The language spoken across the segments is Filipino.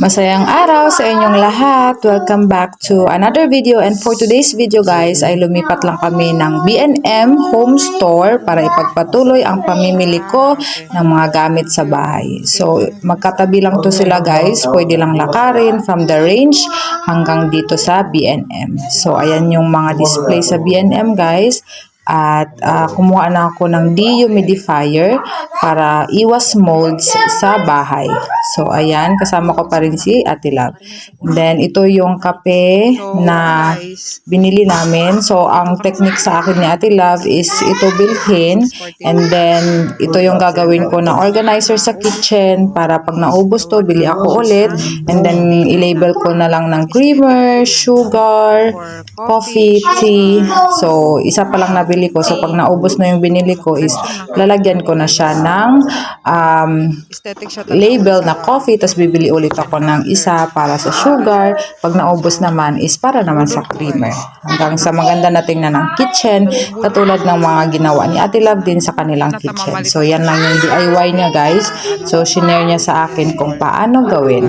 Masayang araw sa inyong lahat. Welcome back to another video. And for today's video guys, ay lumipat lang kami ng B&M Home Store para ipagpatuloy ang pamimili ko ng mga gamit sa bahay. So, magkatabi lang to sila guys. Pwede lang lakarin from the range hanggang dito sa B&M. So, ayan yung mga display sa B&M guys. At ah, kumuha na ako ng dehumidifier para iwas molds sa bahay. So, ayan, kasama ko pa rin si Ate Love. Then, ito yung kape na binili namin. So, ang technique sa akin ni Ate Love is ito bilhin. And then, ito yung gagawin ko na organizer sa kitchen para pag naubos to, bili ako ulit. And then, i-label ko na lang ng creamer, sugar, coffee, tea. So, isa pa lang nabili ko. So, pag naubos na yung binili ko is lalagyan ko na siya ng um, label na coffee, tapos bibili ulit ako ng isa para sa sugar. Pag naubos naman is para naman sa creamer. Hanggang sa maganda na tingnan ng kitchen, katulad ng mga ginawa ni Ate Love din sa kanilang kitchen. So, yan lang yung DIY niya, guys. So, shinare niya sa akin kung paano gawin.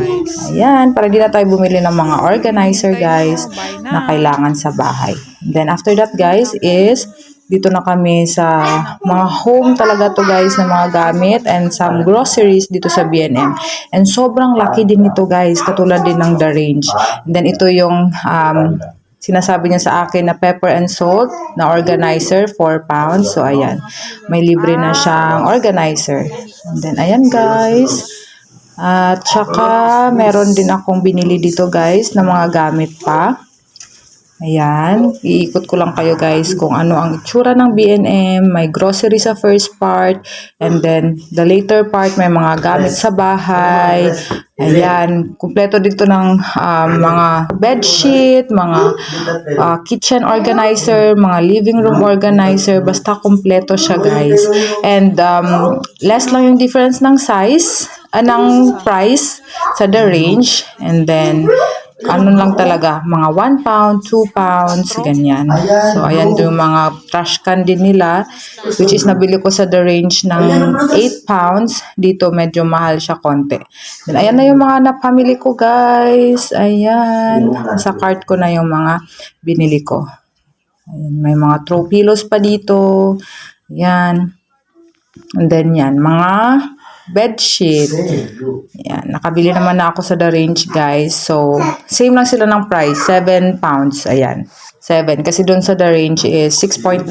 Ayan, para di na tayo bumili ng mga organizer, guys, na kailangan sa bahay. Then, after that, guys, is dito na kami sa mga home talaga to guys na mga gamit and some groceries dito sa B&M. And sobrang laki din ito guys, katulad din ng The Range. And then ito yung um, sinasabi niya sa akin na pepper and salt na organizer, 4 pounds. So ayan, may libre na siyang organizer. And then ayan guys. At saka meron din akong binili dito guys na mga gamit pa. Ayan, iikot ko lang kayo guys kung ano ang itsura ng B&M, may grocery sa first part, and then the later part may mga gamit sa bahay. Ayan, kumpleto dito ng um, mga bedsheet, mga uh, kitchen organizer, mga living room organizer, basta kumpleto siya guys. And um, less lang yung difference ng size, uh, ng price sa the range, and then ano lang talaga, mga 1 pound, 2 pounds, ganyan. So, ayan yung mga trash can din nila, which is nabili ko sa the range ng 8 pounds. Dito, medyo mahal siya konti. Then, ayan na yung mga napamili ko, guys. Ayan. Sa cart ko na yung mga binili ko. Ayan, may mga throw pillows pa dito. Ayan. And then, yan, mga bedsheet. Yan, nakabili naman na ako sa The Range, guys. So, same lang sila ng price, 7 pounds. Ayan, 7. Kasi dun sa The Range is 6.99.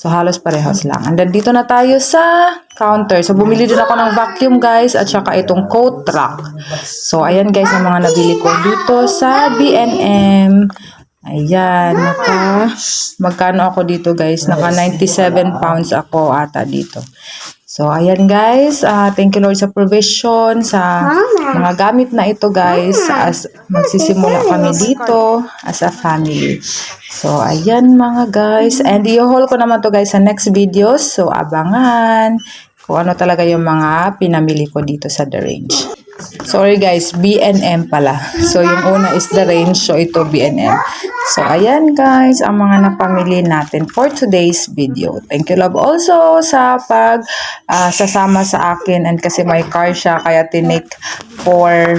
So, halos parehas lang. And then, dito na tayo sa counter. So, bumili din ako ng vacuum, guys, at saka itong coat rack. So, ayan, guys, ang mga nabili ko dito sa B&M. Ayan, naka, magkano ako dito, guys? Naka 97 pounds ako ata dito. So, ayan guys. ah thank you Lord sa provision, sa mga gamit na ito guys. As magsisimula kami dito as a family. So, ayan mga guys. And i-haul ko naman to guys sa next videos. So, abangan kung ano talaga yung mga pinamili ko dito sa The Range. Sorry guys, B&M pala. So, yung una is The Range. So, ito B&M. So, ayan guys, ang mga napamili natin for today's video. Thank you love also sa pag ah, sasama sa akin and kasi may car siya kaya tinik for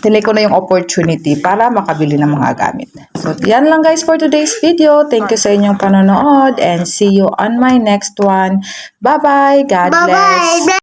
tinake ko na yung opportunity para makabili ng mga gamit. So, yan lang guys for today's video. Thank you sa inyong panonood and see you on my next one. Bye-bye. God bless. Bye-bye.